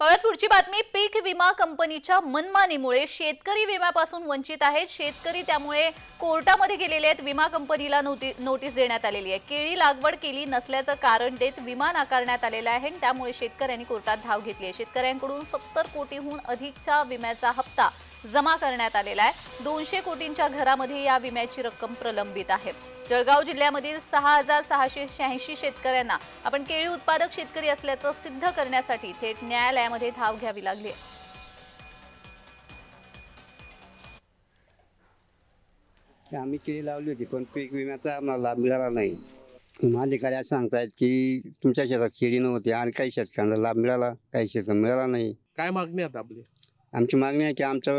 पाहूयात पुढची बातमी. पीक विमा कंपनीच्या मनमानीमुळे शेतकरी विम्यापासून वंचित आहेत. शेतकरी त्यामुळे कोर्टामध्ये गेलेले आहेत. विमा कंपनीला नोटी नोटीस देण्यात आलेली आहे. केळी लागवड केली नसल्याचं कारण देत विमा नाकारण्यात आलेला आहे. आणि त्यामुळे शेतकऱ्यांनी कोर्टात धाव घेतली आहे. शेतकऱ्यांकडून सत्तर कोटीहून अधिकच्या विम्याचा हप्ता जमा करण्यात आलेला आहे. दोनशे कोटींच्या घरामध्ये या विम्याची रक्कम प्रलंबित आहे. जळगाव जिल्ह्यामधील सहा हजार सहाशे शहाऐंशी शेतकऱ्यांना आपण केळी उत्पादक शेतकरी असल्याचं सिद्ध करण्यासाठी थेट न्यायालयामध्ये धाव घ्यावी लागली. की आम्ही केळी लावली होती पण पीक विम्याचा आम्हाला लाभ मिळाला नाही. अधिकारी असं सांगतायत की तुमच्या शेतात केळी नव्हती आणि काही शेतकऱ्यांना लाभ मिळाला काही शेतात मिळाला नाही. काय मागणी आहे आता आपली? आमची मागणी आहे की आमचा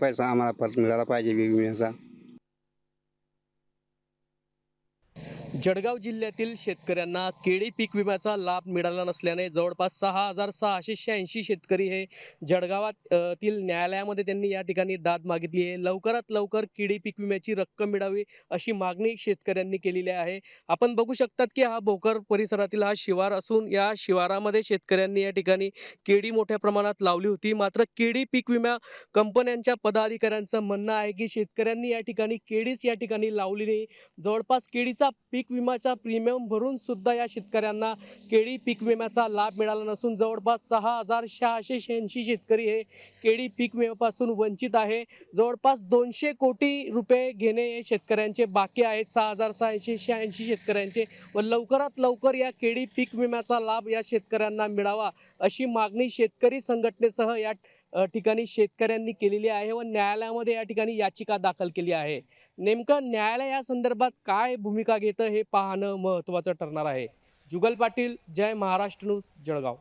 पैसा आम्हाला परत मिळाला पाहिजे पीक विम्याचा. जळगाव जिल्ह्यातील शेतकऱ्यांना केळी पीक विम्याचा लाभ मिळाला नसल्याने जवळपास सहा हजार सहाशे शहाऐंशी शेतकरी हे जळगावातील न्यायालयामध्ये त्यांनी या ठिकाणी दाद मागितली आहे. लवकरात लवकर केळी पीक विम्याची रक्कम मिळावी अशी मागणी शेतकऱ्यांनी केलेली आहे. आपण बघू शकतात की हा भोकर परिसरातील हा शिवार असून या शिवारामध्ये शेतकऱ्यांनी या ठिकाणी केळी मोठ्या प्रमाणात लावली होती. मात्र केळी पीक विमा कंपन्यांच्या पदाधिकाऱ्यांचं म्हणणं आहे की शेतकऱ्यांनी या ठिकाणी केळीच या ठिकाणी लावली नाही. जवळपास केळीचा पीक पीक विम्याचा प्रीमियम भरून सुद्धा या शेतकऱ्यांना केळी पीक विम्याचा लाभ मिळाला नसून जवळपास सहा हजार सहाशे शहाऐंशी शेतकरी हे केळी पीक विम्यापासून वंचित आहे. जवळपास दोनशे कोटी रुपये घेणे हे शेतकऱ्यांचे बाकी आहेत सहा हजार सहाशे शहाऐंशी शेतकऱ्यांचे व लवकरात लवकर या केळी पीक विम्याचा लाभ या शेतकऱ्यांना मिळावा अशी मागणी शेतकरी संघटनेसह या ठिकाणी शेतकऱ्यांनी केलेली आहे व न्यायालयामध्ये या ठिकाणी याचिका दाखल केली आहे. नेमकं न्यायालय या संदर्भात काय भूमिका घेतं हे पाहणं महत्त्वाचं ठरणार आहे. जुगल पाटील जय महाराष्ट्र न्यूज जळगाव.